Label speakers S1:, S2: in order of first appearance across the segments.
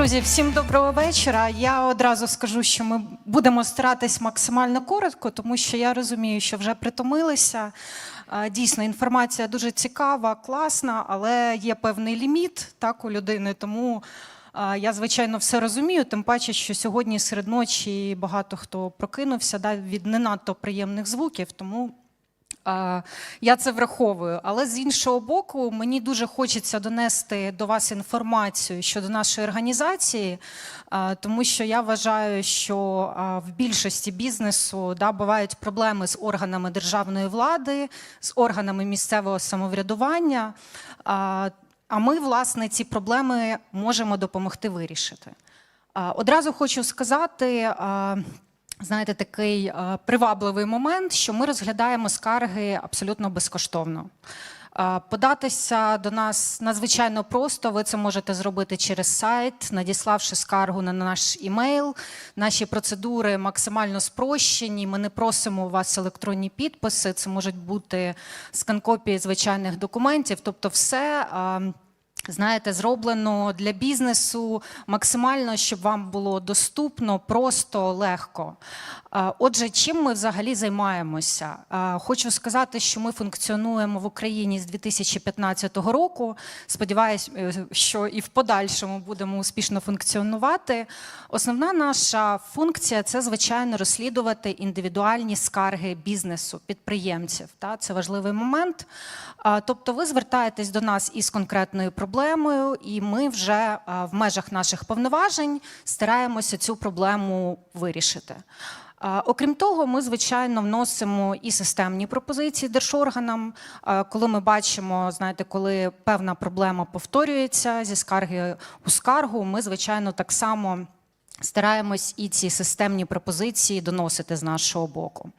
S1: Друзі, всім доброго вечора. Я одразу скажу, що ми будемо старатись максимально коротко, тому що я розумію, що вже притомилися. Дійсно, інформація дуже цікава, класна, але є певний ліміт так у людини. Тому я звичайно все розумію. Тим паче, що сьогодні серед ночі багато хто прокинувся да, від не надто приємних звуків. Тому Я це враховую, але з іншого боку, мені дуже хочеться донести до вас інформацію щодо нашої організації, тому що я вважаю, що в більшості бізнесу да, бувають проблеми з органами державної влади, з органами місцевого самоврядування. А, ми, власне, ці проблеми можемо допомогти вирішити. Одразу хочу сказати. Знаєте, такий е, привабливий момент, що ми розглядаємо скарги абсолютно безкоштовно. Е, Податися до нас надзвичайно просто. Ви це можете зробити через сайт, надіславши скаргу на наш імейл. Наші процедури максимально спрощені. Ми не просимо у вас електронні підписи. Це можуть бути скан-копії звичайних документів. Тобто, все. Знаєте, зроблено для бізнесу максимально, щоб вам було доступно, просто, легко. Отже, чим ми взагалі займаємося? Хочу сказати, що ми функціонуємо в Україні з 2015 року. Сподіваюсь, е, що і в подальшому будемо успішно функціонувати. Основна наша функція це, звичайно, розслідувати індивідуальні скарги бізнесу, підприємців. Це важливий момент. Тобто, ви звертаєтесь до нас із конкретною проблемою, і ми вже в межах наших повноважень стараємося цю проблему вирішити. Окрім того, ми звичайно вносимо і системні пропозиції держорганам, коли ми бачимо, знаєте, коли певна проблема повторюється зі скарги у скаргу, ми звичайно так само. Стараємось і ці системні пропозиції доносити з нашого боку.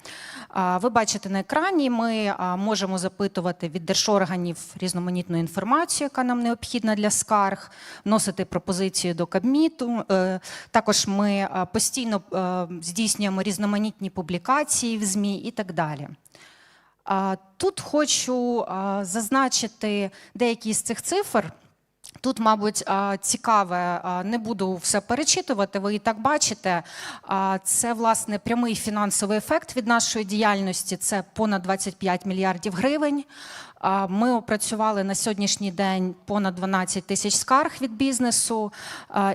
S1: Ви бачите на екрані, ми можемо запитувати від держорганів різноманітну інформацію, яка нам необхідна для скарг, вносити пропозицію до Кабміту. Е, Також ми постійно е, здійснюємо різноманітні публікації в ЗМІ і так далі. Тут хочу зазначити деякі з цих цифр. Тут, мабуть, цікаве, не буду все перечитувати, ви і так бачите. Це, власне, прямий фінансовий ефект від нашої діяльності це понад 25 мільярдів гривень. Ми опрацювали на сьогоднішній день понад 12 тисяч скарг від бізнесу.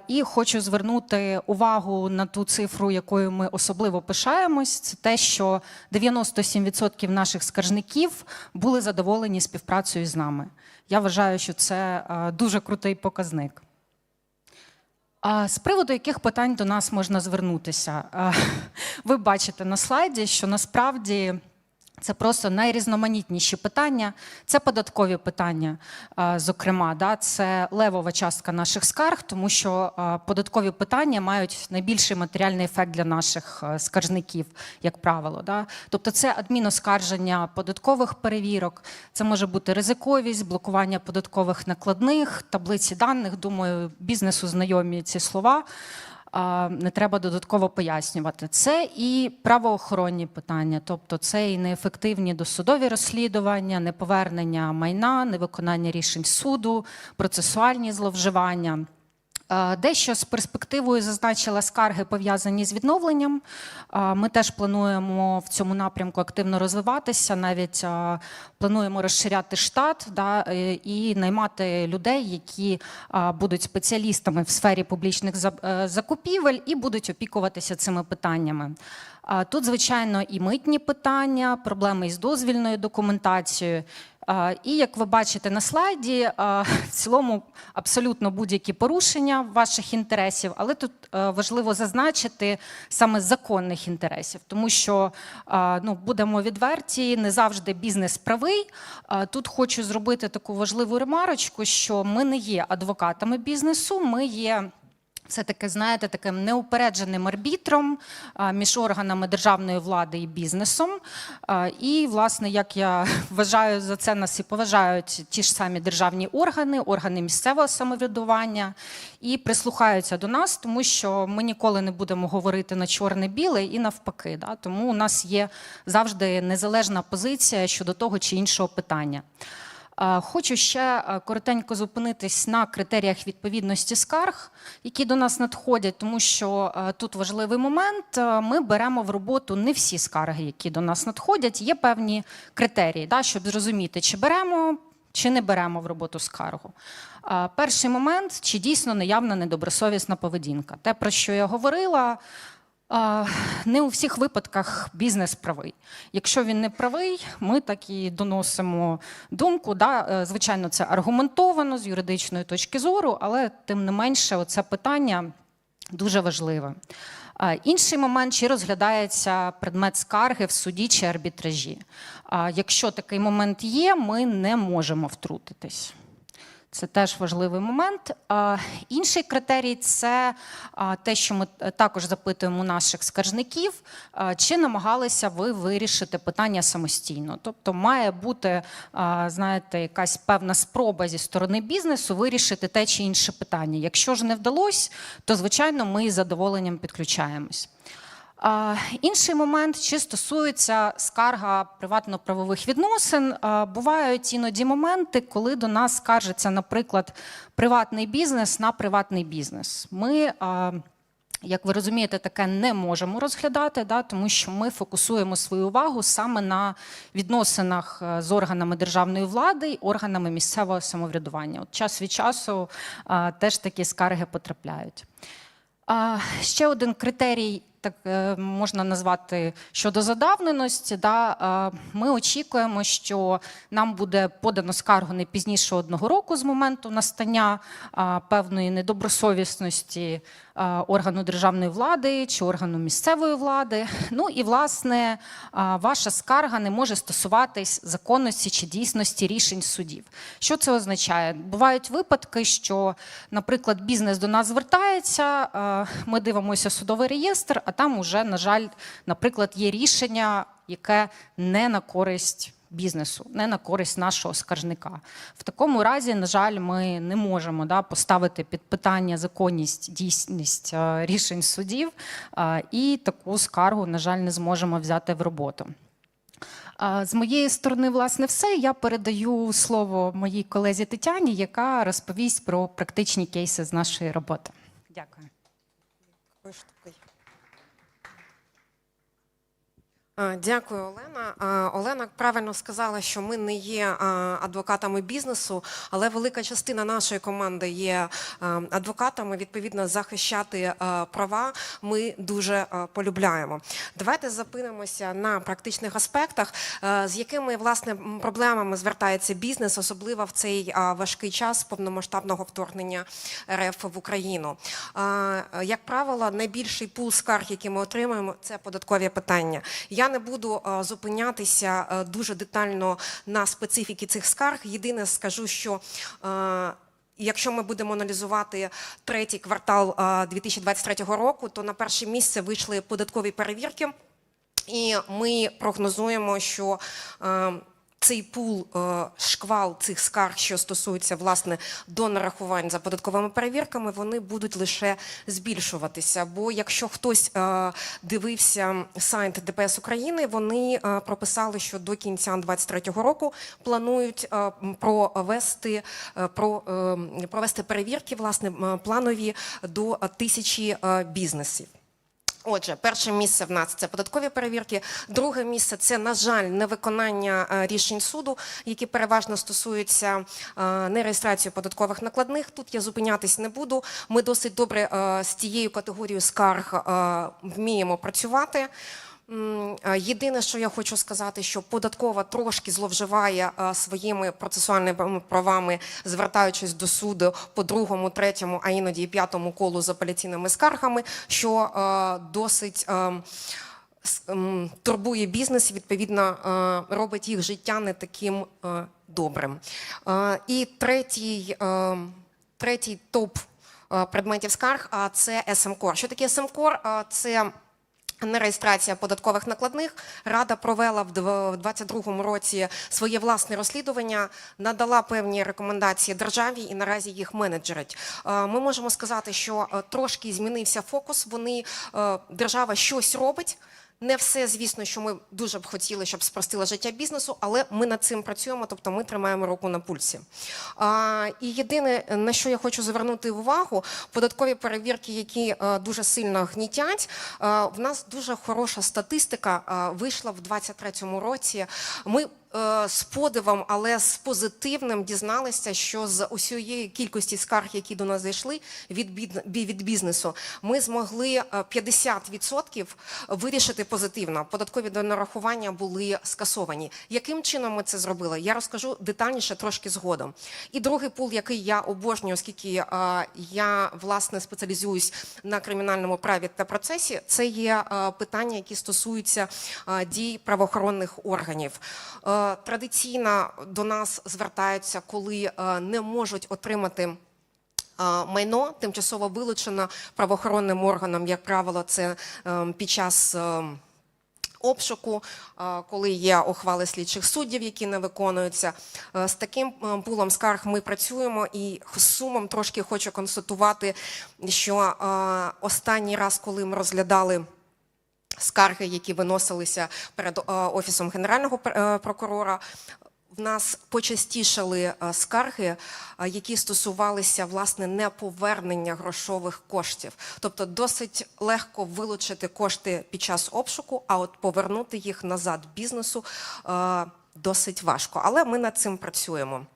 S1: І хочу звернути увагу на ту цифру, якою ми особливо пишаємось. Це те, що 97% наших скаржників були задоволені співпрацею з нами. Я вважаю, що це дуже крутий показник. З приводу яких питань до нас можна звернутися? Ви бачите на слайді, що насправді це просто найрізноманітніші питання. Це податкові питання, е, зокрема, да, це левова частка наших скарг, тому що е, податкові питання мають найбільший матеріальний ефект для наших е, скаржників, як правило. Да. Тобто, це адміноскарження податкових перевірок, це може бути ризиковість, блокування податкових накладних, таблиці даних. Думаю, бізнесу знайомі ці слова не треба додатково пояснювати. Це і правоохоронні питання, тобто це і неефективні досудові розслідування, неповернення майна, невиконання рішень суду, процесуальні зловживання. Е, Дещо з перспективою зазначила скарги пов'язані з відновленням. Е, Ми теж плануємо в цьому напрямку активно розвиватися. Навіть е, плануємо розширяти штат да, і наймати людей, які будуть спеціалістами в сфері публічних закупівель і будуть опікуватися цими питаннями. Тут, звичайно, і митні питання, проблеми із дозвільною документацією. І як ви бачите на слайді, в цілому абсолютно будь-які порушення ваших інтересів, але тут е, важливо зазначити саме законних інтересів, тому що ну, будемо відверті, не завжди бізнес правий. Тут хочу зробити таку важливу ремарочку, що ми не є адвокатами бізнесу, ми є. Це таке, знаєте, таким неупередженим арбітром між органами державної влади і бізнесом. І, власне, як я вважаю, за це нас і поважають ті ж самі державні органи, органи місцевого самоврядування і прислухаються до нас, тому що ми ніколи не будемо говорити на чорне-біле і навпаки. Да? Тому у нас є завжди незалежна позиція щодо того чи іншого питання. Хочу ще коротенько зупинитись на критеріях відповідності скарг, які до нас надходять, тому що тут важливий момент. Ми беремо в роботу не всі скарги, які до нас надходять. Є певні критерії, да, щоб зрозуміти, чи беремо, чи не беремо в роботу скаргу. Перший момент, чи дійсно наявна недобросовісна поведінка. Те, про що я говорила. Не у всіх випадках бізнес правий. Якщо він не правий, ми так і доносимо думку. Да? е, Звичайно, це аргументовано з юридичної точки зору, але тим не менше, це питання дуже важливе. Інший момент, чи розглядається предмет скарги в суді чи арбітражі. Якщо такий момент є, ми не можемо втрутитись. Це теж важливий момент. Інший критерій це те, що ми е, також запитуємо наших скаржників, чи намагалися ви вирішити питання самостійно. Тобто має бути, знаєте, якась певна спроба зі сторони бізнесу вирішити те чи інше питання. Якщо ж не вдалося, то звичайно ми із задоволенням підключаємось. Інший момент, чи стосується скарга приватно-правових відносин. Бувають іноді моменти, коли до нас скаржиться, наприклад, приватний бізнес на приватний бізнес. Ми, як ви розумієте, таке не можемо розглядати, да, тому що ми фокусуємо свою увагу саме на відносинах е, з органами державної влади і органами місцевого самоврядування. От час від часу а, теж такі скарги потрапляють. Ще один критерій, так е, можна назвати щодо задавненості. Да, Ми очікуємо, що нам буде подано скаргу не пізніше одного року з моменту настання певної недобросовісності органу державної влади чи органу місцевої влади. Ну і власне ваша скарга не може стосуватись законності чи дійсності рішень судів. Що це означає? Бувають випадки, що, наприклад, бізнес до нас звертається, е, ми дивимося судовий реєстр, а там уже, на жаль, наприклад, є рішення, яке не на користь. Бізнесу не на користь нашого скаржника. В такому разі, на жаль, ми не можемо да, поставити під питання законність, дійсність е, рішень судів, е, і таку скаргу, на жаль, не зможемо взяти в роботу. З моєї сторони, власне, все. Я передаю слово моїй колезі Тетяні, яка розповість про практичні кейси з нашої роботи. Дякую.
S2: Дякую, Олена. Олена правильно сказала, що ми не є адвокатами бізнесу, але велика частина нашої команди є адвокатами. Відповідно, захищати права ми дуже полюбляємо. Давайте зупинимося на практичних аспектах, з якими власне проблемами звертається бізнес, особливо в цей важкий час повномасштабного вторгнення РФ в Україну. Як правило, найбільший пул скарг, який ми отримуємо, це податкові питання. Я не буду зупинятися дуже детально на специфіки цих скарг. Єдине скажу, що Якщо ми будемо аналізувати третій квартал а, 2023 року, то на перше місце вийшли податкові перевірки, і ми прогнозуємо, що е, цей пул е, шквал цих скарг, що стосуються власне до нарахувань за податковими перевірками, вони будуть лише збільшуватися. Бо якщо хтось е, дивився сайт ДПС України, вони е, прописали, що до кінця 2023 року планують провести, про, е, провести перевірки власне планові до тисячі бізнесів. Отже, перше місце в нас це податкові перевірки. Друге місце це, на жаль, невиконання е, рішень суду, які переважно стосуються е, нереєстрації податкових накладних. Тут я зупинятись не буду. Ми досить добре е, з тією категорією скарг вміємо працювати. Е, Єдине, що я хочу сказати, що податкова трошки зловживає е, своїми процесуальними правами, звертаючись до суду по другому, третьому, а іноді і п'ятому колу з апеляційними скаргами, що е, досить. турбує бізнес, і, відповідно, робить їх життя не таким добрим. І третій, третій топ предметів скарг це СМКОР. Що таке СМКОР? Е, Це Нереєстрація податкових накладних рада провела в дв- в 2022 році своє власне розслідування, надала певні рекомендації державі і наразі їх менеджерить. Е, Ми можемо сказати, що е, трошки змінився фокус. Вони е, держава щось робить. Не все, звісно, що ми дуже б хотіли, щоб спростило життя бізнесу, але ми над цим працюємо, тобто ми тримаємо руку на пульсі. А, і єдине, на що я хочу звернути увагу, податкові перевірки, які а, дуже сильно гнітять. А, в нас дуже хороша статистика а, вийшла в 2023 році. Ми е, з подивом, але з позитивним дізналися, що з усієї кількості скарг, які до нас зайшли від, бізнесу, ми змогли е, 50% вирішити позитивно. Податкові донарахування були скасовані. Яким чином ми це зробили? Я розкажу детальніше трошки згодом. І другий пул, який я обожнюю, оскільки е, я власне спеціалізуюсь на кримінальному праві та процесі, це є е, питання, які стосуються е, дій правоохоронних органів. Традиційно до нас звертаються, коли е, не можуть отримати. е, Майно тимчасово вилучено правоохоронним органам, як правило, це е, під час обшуку, коли є ухвали слідчих суддів, які не виконуються. З таким пулом скарг ми працюємо, і сумом трошки хочу констатувати, що останній раз, коли ми розглядали. Скарги, які виносилися перед е, офісом генерального е, прокурора, в нас почастішали е, скарги, які стосувалися власне неповернення грошових коштів. Тобто досить легко вилучити кошти під час обшуку, а от повернути їх назад бізнесу досить важко. Але ми над цим працюємо.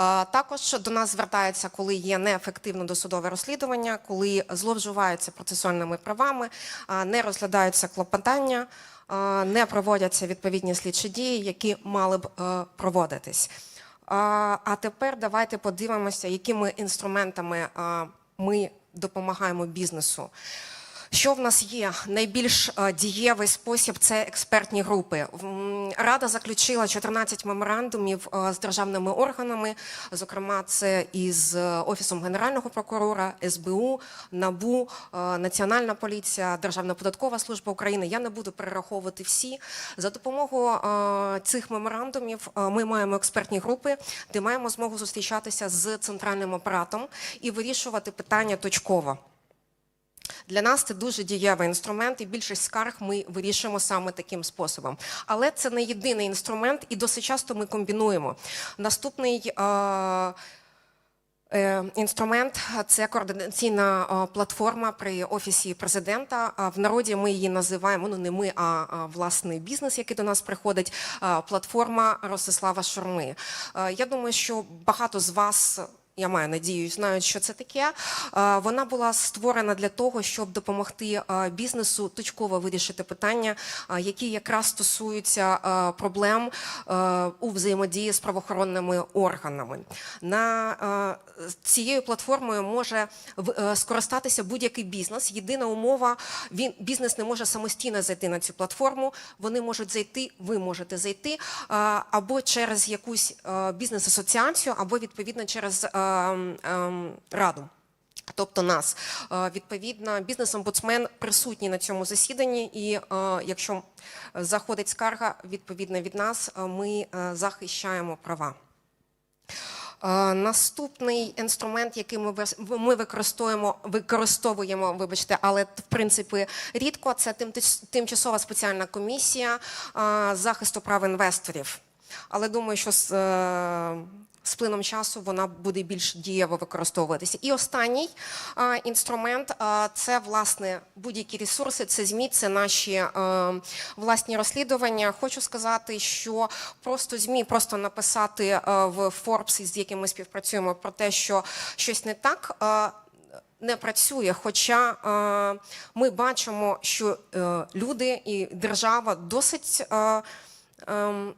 S2: Е, Також до нас звертаються, коли є неефективне досудове розслідування, коли зловживаються процесуальними правами, е, не розглядаються клопотання, е, не проводяться відповідні слідчі дії, які мали б проводитись. А тепер давайте подивимося, якими інструментами ми допомагаємо бізнесу. Що в нас є? Найбільш е, дієвий спосіб це експертні групи. Рада заключила 14 меморандумів е, з державними органами, зокрема, це із е, Офісом Генерального прокурора, СБУ, НАБУ, Національна поліція, Державна податкова служба України. Я не буду перераховувати всі. За допомогою цих меморандумів ми маємо експертні групи, де маємо змогу зустрічатися з центральним апаратом і вирішувати питання точково. Для нас це дуже дієвий інструмент, і більшість скарг ми вирішуємо саме таким способом. Але це не єдиний інструмент, і досить часто ми комбінуємо. Наступний е, е, інструмент це координаційна е, платформа при офісі президента. В народі ми її називаємо ну не ми, а, власний бізнес, який до нас приходить. е, Платформа Ростислава Шурми. Я думаю, що багато з вас. Я маю надію, знають, що це таке. Е, Вона була створена для того, щоб допомогти е, бізнесу точково вирішити питання, е, які якраз стосуються проблем у взаємодії з правоохоронними органами. На цією платформою може скористатися будь-який бізнес. Єдина умова він бізнес не може самостійно зайти на цю платформу. Вони можуть зайти, ви можете зайти або через якусь бізнес-асоціацію, або відповідно через раду. Тобто нас Е, відповідно бізнес-омбудсмен присутній на цьому засіданні, і е, якщо заходить скарга відповідно від нас, е, ми захищаємо права. Наступний інструмент, який ми використовуємо, використовуємо, вибачте, але в принципі рідко, це тимчасова спеціальна комісія захисту прав інвесторів. Але думаю, що з, плином часу вона буде більш дієво використовуватися. І останній е, інструмент е, це власне будь-які ресурси, це ЗМІ, це наші е, власні розслідування. Хочу сказати, що просто ЗМІ, просто написати е, в Forbes, з яким ми співпрацюємо, про те, що щось не так. е, не працює, хоча е, ми бачимо, що е, люди і держава досить. Е,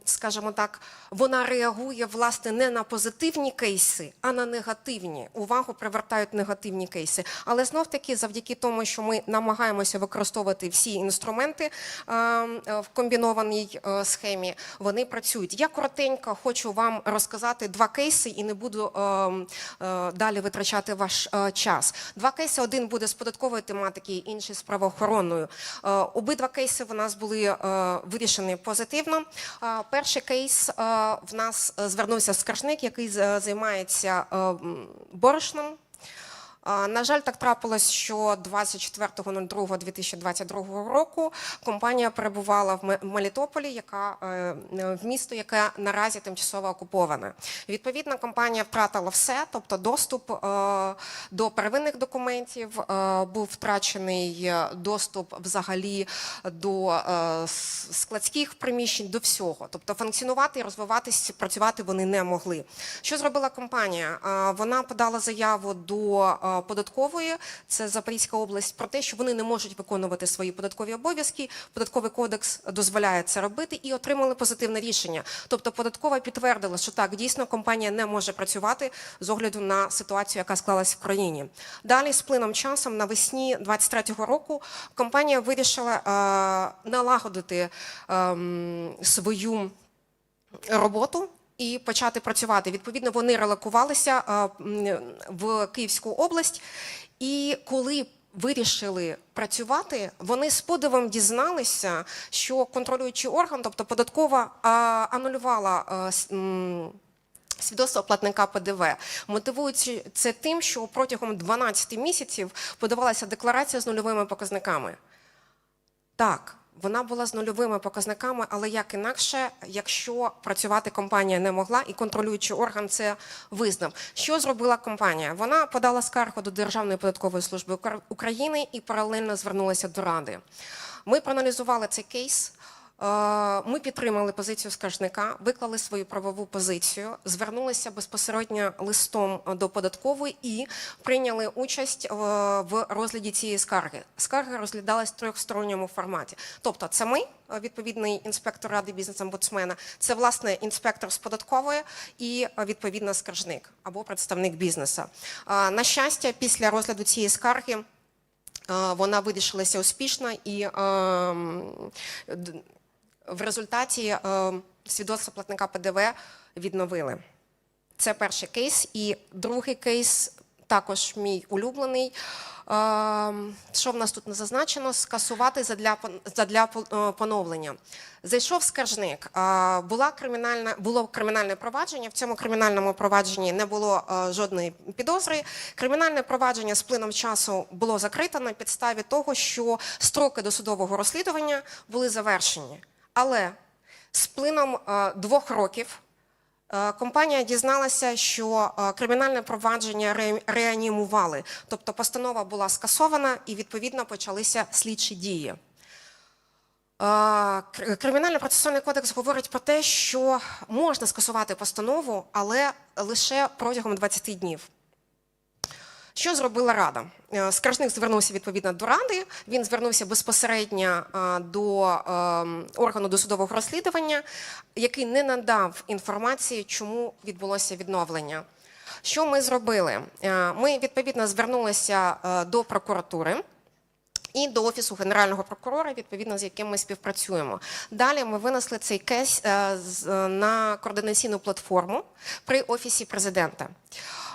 S2: скажімо так, вона реагує власне не на позитивні кейси, а на негативні. Увагу привертають негативні кейси. Але знов таки, завдяки тому, що ми намагаємося використовувати всі інструменти ем, е, в комбінованій е, схемі, вони працюють. Я коротенько хочу вам розказати два кейси і не буду ем, е, далі витрачати ваш час. Два кейси: один буде з податкової тематики, інший з правоохоронною. Обидва кейси в нас були вирішені позитивно. Е, Перший кейс е, в нас е, звернувся скаржник, який займається е, борошном. На жаль, так трапилось, що 24.02.2022 року компанія перебувала в Мелітополі, яка е, в місто, яке наразі тимчасово окуповане. Відповідно, компанія втратила все, тобто доступ е, до первинних документів, е, був втрачений доступ взагалі до складських приміщень, до всього. Тобто функціонувати і розвиватись, працювати вони не могли. Що зробила компанія? Вона подала заяву до податкової, це Запорізька область, про те, що вони не можуть виконувати свої податкові обов'язки. Податковий кодекс дозволяє це робити, і отримали позитивне рішення. Тобто, податкова підтвердила, що так дійсно компанія не може працювати з огляду на ситуацію, яка склалась в країні. Далі, з плином часом, навесні 23-го року, компанія вирішила е, налагодити ем, свою роботу. І почати працювати. Відповідно, вони релокувалися в Київську область. І коли вирішили працювати, вони з подивом дізналися, що контролюючий орган, тобто податкова, анулювала свідоцтво платника ПДВ, мотивуючи це тим, що протягом 12 місяців подавалася декларація з нульовими показниками. Так, вона була з нульовими показниками, але як інакше, якщо працювати компанія не могла, і контролюючий орган це визнав. Що зробила компанія? Вона подала скаргу до Державної податкової служби Укра- України і паралельно звернулася до Ради. Ми проаналізували цей кейс. Е, Ми підтримали позицію скаржника, виклали свою правову позицію, звернулися безпосередньо листом до податкової і прийняли участь е, в розгляді цієї скарги. Скарга розглядалась в трьохсторонньому форматі. Тобто, це ми, е, відповідний інспектор ради бізнес-омбудсмена, це власне інспектор з податкової і відповідно скаржник або представник бізнесу. На щастя, після розгляду цієї скарги. Вона вирішилася успішно і ем, в результаті е, свідоцтво платника ПДВ відновили. Це перший кейс. І другий кейс також мій улюблений. Е, Що в нас тут не зазначено? Скасувати задля, е, поновлення. Зайшов скаржник. Була кримінальна, було кримінальне провадження. В цьому кримінальному провадженні не було жодної підозри. Кримінальне провадження з плином часу було закрито на підставі того, що строки досудового розслідування були завершені. Але з плином е, двох років Е, Компанія дізналася, що е, кримінальне провадження реанімували, тобто постанова була скасована і відповідно почалися слідчі дії. Е, Кримінально-процесуальний кодекс говорить про те, що можна скасувати постанову, але лише протягом 20 днів. Що зробила Рада? Е, Скаржник звернувся відповідно до Ради. Він звернувся безпосередньо е, до е, органу досудового розслідування, який не надав інформації, чому відбулося відновлення. Що ми зробили? Е, Ми відповідно звернулися до прокуратури. І до офісу генерального прокурора, відповідно з яким ми співпрацюємо. Далі ми винесли цей кейс е, е, на координаційну платформу при офісі президента.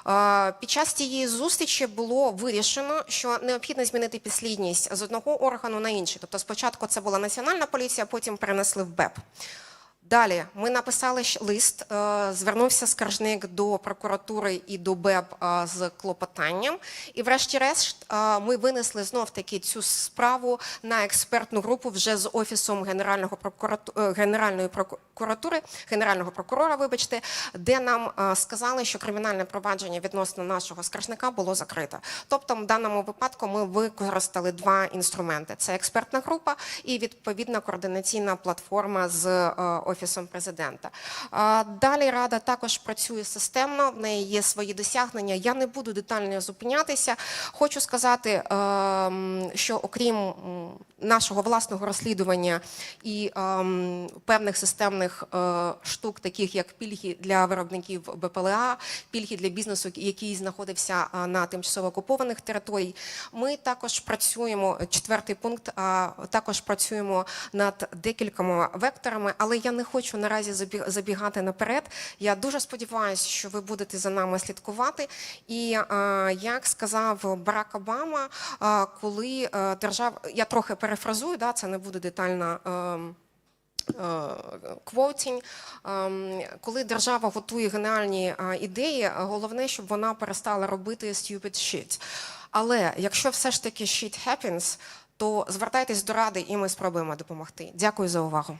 S2: Е, Під час цієї зустрічі було вирішено, що необхідно змінити підслідність з одного органу на інший. Тобто, спочатку це була національна поліція, потім перенесли в БЕП. Далі ми написали лист, звернувся скаржник до прокуратури і до БЕБ е, з клопотанням. І, врешті-решт, ми винесли знов таки цю справу на експертну групу вже з офісом генерального прокурату... е, генеральної прокуратури, генерального прокурора, вибачте, де нам е, сказали, що кримінальне провадження відносно нашого скаржника було закрите. Тобто, в даному випадку ми використали два інструменти: це експертна група і відповідна координаційна платформа з е, офісом президента. Далі рада також працює системно. В неї є свої досягнення. Я не буду детально зупинятися. Хочу сказати, ем, що окрім нашого власного розслідування і ем, певних системних е, штук, таких як пільги для виробників БПЛА, пільги для бізнесу, який знаходився на тимчасово окупованих територій. Ми також працюємо. Четвертий пункт. Також працюємо над декількома векторами, але я не хочу наразі забігати наперед. Я дуже сподіваюся, що ви будете за нами слідкувати. І як сказав Барак Обама, а, коли е, держава, я трохи перефразую, да, це не буде детальна. ем, квотінь. Ем, Коли держава готує геніальні е, ідеї, головне, щоб вона перестала робити stupid shit. Але якщо все ж таки shit happens, то звертайтесь до ради, і ми спробуємо допомогти. Дякую за увагу.